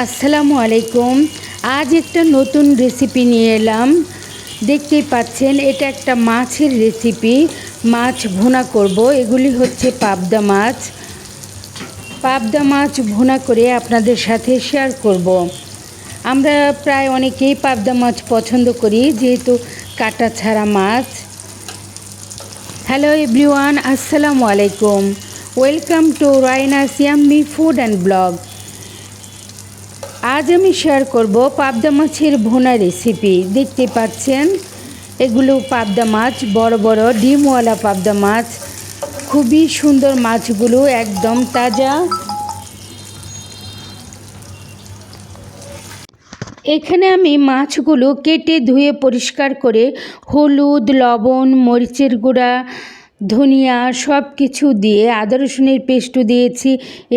আসসালামু আলাইকুম। আজ একটা নতুন রেসিপি নিয়ে এলাম। দেখতেই পাচ্ছেন, এটা একটা মাছের রেসিপি মাছ ভুনা করব। এগুলি হচ্ছে পাবদা মাছ। পাবদা মাছ ভুনা করে আপনাদের সাথে শেয়ার করব। আমরা প্রায় অনেকেই পাবদা মাছ পছন্দ করি, যেহেতু কাটা ছাড়া মাছ। হ্যালো এভরিওয়ান আসসালামু আলাইকুম। ওয়েলকাম টু রাইনা সিয়াম্মি ফুড অ্যান্ড ব্লগ আজ আমি শেয়ার করব পাবদা মাছের ভুনা রেসিপি দেখতে পাচ্ছেন, এগুলো পাবদা মাছ, বড় বড় ডিমওয়ালা পাবদা মাছ। খুবই সুন্দর মাছগুলো একদম তাজা। এখানে আমি মাছগুলো কেটে ধুয়ে পরিষ্কার করে হলুদ, লবণ, মরিচের গুঁড়া, ধনিয়া সব কিছু দিয়ে, আদা রসুনের পেস্টও দিয়েছি,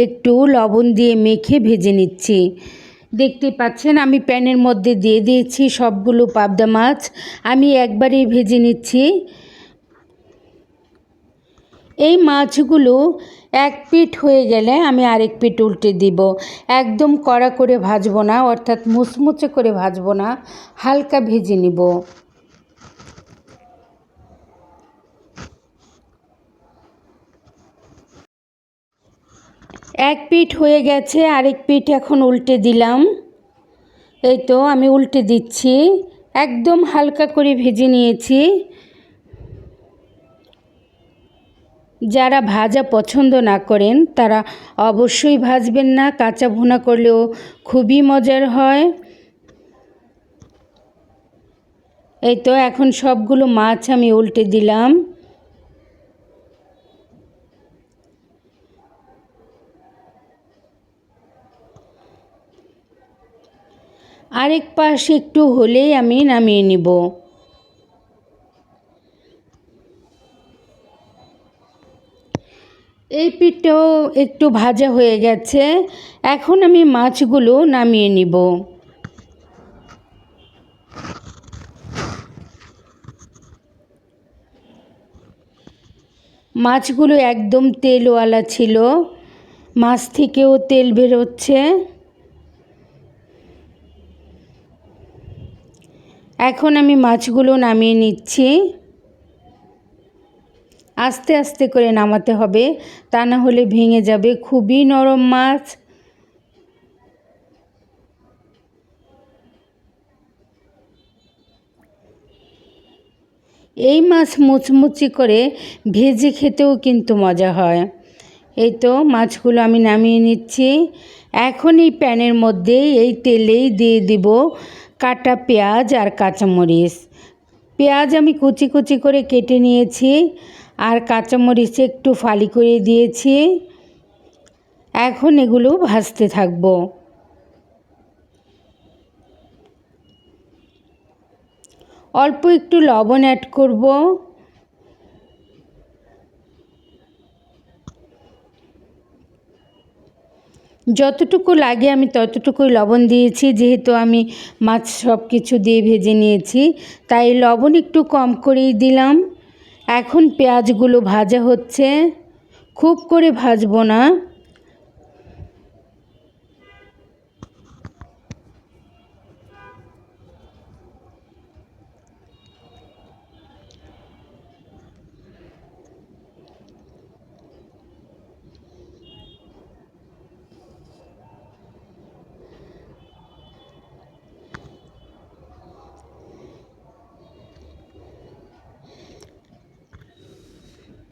একটু লবণ দিয়ে মেখে ভেজে নিচ্ছি। দেখতে পাচ্ছেন, আমি প্যানের মধ্যে দিয়ে দিয়েছি সবগুলো পাবদা মাছ। আমি একবারেই ভেজে নিচ্ছি। এই মাছগুলো এক পিঠ হয়ে গেলে আমি আরেক পিঠ উল্টে দিব। একদম কড়া করে ভাজবো না, অর্থাৎ মুচমুচে করে ভাজবো না, হালকা ভেজে নিব। এক পিঠ হয়ে গেছে, আরেক পিঠ এখন উল্টে দিলাম। এই তো আমি উল্টে দিচ্ছি। একদম হালকা করে ভেজে নিয়েছি। যারা ভাজা পছন্দ না করেন, তারা অবশ্যই ভাজবেন না। কাঁচা ভুনা করলেও খুবই মজার হয়। এই তো এখন সবগুলো মাছ আমি উল্টে দিলাম। আরেক পাশ একটু হলেই আমি নামিয়ে নিব। এই পিঠটাও একটু ভাজা হয়ে গেছে। এখন আমি মাছগুলো নামিয়ে নিব। মাছগুলো একদম তেলওয়ালা ছিল। মাছ থেকেও তেল বেরোচ্ছে। এখন আমি মাছগুলো নামিয়ে নিচ্ছি। আস্তে আস্তে করে নামাতে হবে, তা না হলে ভেঙে যাবে। খুবই নরম মাছ। এই মাছ মুচমুচি করে ভেজে খেতেও কিন্তু মজা হয়। এই তো মাছগুলো আমি নামিয়ে নিচ্ছি। এখন এই প্যানের মধ্যে এই তেলেই দিয়ে দিব কাটা পেঁয়াজ আর কাঁচামরিচ। পেঁয়াজ আমি কুচি কুচি করে কেটে নিয়েছি আর কাঁচামরিচ একটু ফালি করে দিয়েছি। এখন এগুলো ভাজতে থাকব। অল্প একটু লবণ অ্যাড করব। যতটুকু লাগে আমি ততটুকুই লবণ দিয়েছি, যেহেতু আমি মাছ সব কিছু দিয়ে ভেজে নিয়েছি। তাই লবণ একটু কম করেই দিলাম। এখন পেঁয়াজগুলো ভাজা হচ্ছে। খুব করে ভাজবো না।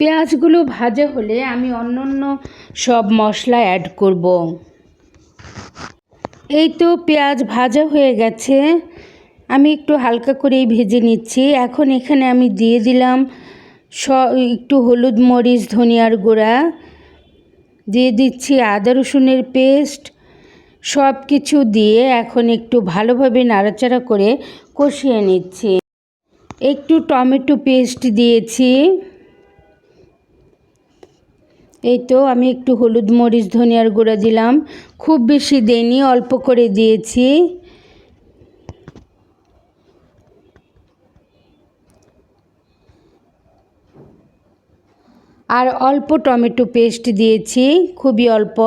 পেঁয়াজগুলো ভাজা হলে আমি অন্য অন্য সব মশলা অ্যাড করব। এই তো পেঁয়াজ ভাজা হয়ে গেছে। আমি একটু হালকা করেই ভেজে নিচ্ছি। এখন এখানে আমি দিয়ে দিলাম স, একটু হলুদ মরিচ, ধনিয়ার গুঁড়া। দিয়ে দিচ্ছি আদা রসুনের পেস্ট। সব কিছু দিয়ে এখন একটু ভালোভাবে নাড়াচাড়া করে কষিয়ে নিচ্ছি। একটু টমেটো পেস্ট দিয়েছি। এই তো আমি একটু হলুদ মরিচ, ধনিয়ার গুঁড়া দিলাম। খুব বেশি দেইনি, অল্প করে দিয়েছি। আর অল্প টমেটো পেস্ট দিয়েছি, খুবই অল্প।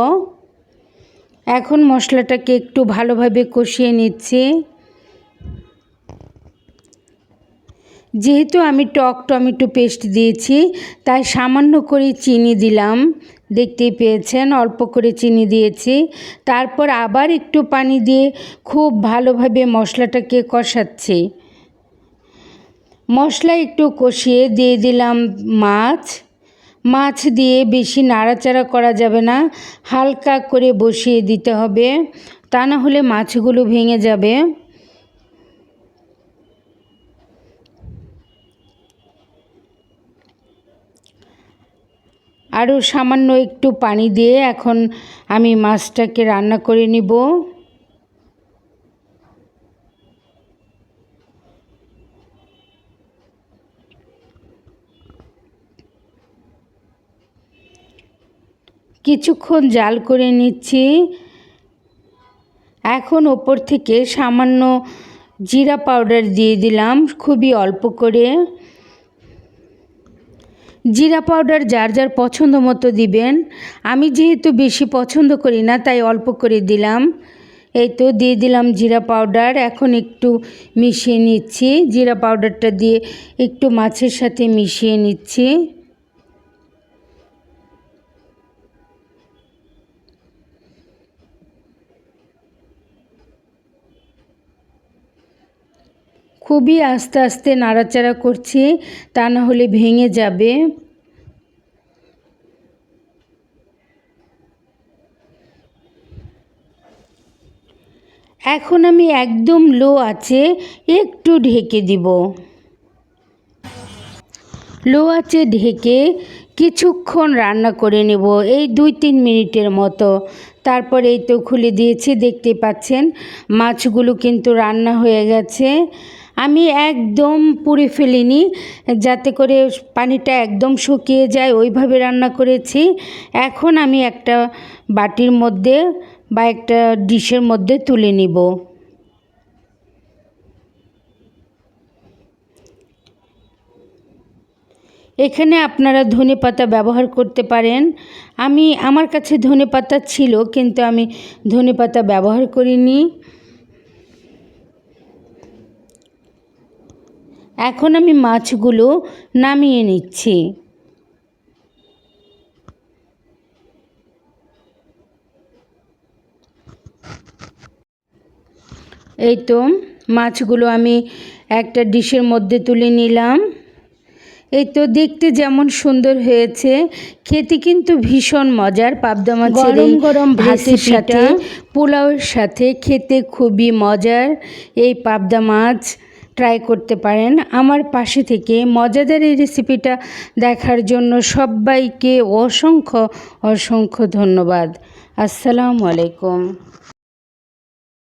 এখন মশলাটাকে একটু ভালোভাবে কষিয়ে নিচ্ছি। যেহেতু আমি টক টমেটো পেস্ট দিয়েছি, তাই সামান্য করে চিনি দিলাম। দেখতেই পেয়েছেন, অল্প করে চিনি দিয়েছি। তারপর আবার একটু পানি দিয়ে খুব ভালোভাবে মশলাটাকে কষাচ্ছি। মশলা একটু কষিয়ে দিয়ে দিলাম মাছ। মাছ দিয়ে বেশি নাড়াচাড়া করা যাবে না, হালকা করে বসিয়ে দিতে হবে। তা না হলে মাছগুলো ভেঙে যাবে। আরও সামান্য একটু পানি দিয়ে এখন আমি মাছটাকে রান্না করে নিব। কিছুক্ষণ জাল করে নিচ্ছি। এখন ওপর থেকে সামান্য জিরা পাউডার দিয়ে দিলাম, খুবই অল্প করে। জিরা পাউডার যার যার পছন্দ মতো দিবেন। আমি যেহেতু বেশি পছন্দ করি না, তাই অল্প করে দিলাম। এই তো দিয়ে দিলাম জিরা পাউডার। এখন একটু মিশিয়ে নিচ্ছি। জিরা পাউডারটা দিয়ে একটু মাছের সাথে মিশিয়ে নিচ্ছি। খুবই আস্তে আস্তে নাড়াচাড়া করছি, তা না হলে ভেঙে যাবে। এখন আমি একদম লো আছে একটু ঢেকে দিব। লো আছে ঢেকে কিছুক্ষণ রান্না করে নেব, এই দুই তিন মিনিটের মতো। তারপর এই তো খুলে দিয়েছি, দেখতে পাচ্ছেন, মাছগুলো কিন্তু রান্না হয়ে গেছে। আমি একদম পুড়ে ফেলিনি, যাতে করে পানিটা একদম শুকিয়ে যায়, ওইভাবে রান্না করেছি। এখন আমি একটা বাটির মধ্যে বা একটা ডিশের মধ্যে তুলে নিব। এখানে আপনারা ধনে পাতা ব্যবহার করতে পারেন। আমি, আমার কাছে ধনে পাতা ছিল, কিন্তু আমি ধনে পাতা ব্যবহার করিনি। এখন আমি মাছগুলো নামিয়ে নিচ্ছি। এই তো মাছগুলো আমি একটা ডিশের মধ্যে তুলে নিলাম। এই তো দেখতে যেমন সুন্দর হয়েছে খেতে কিন্তু ভীষণ মজার। পাবদা মাছের গরম গরম ভাতের সাথে পোলাওয়ের সাথে খেতে খুবই মজার। এই পাবদা মাছ ট্রাই করতে পারেন। আমার পাশে থেকে মজাদার এই রেসিপিটা দেখার জন্য সবাইকে অসংখ্য অসংখ্য ধন্যবাদ। আসসালামু আলাইকুম।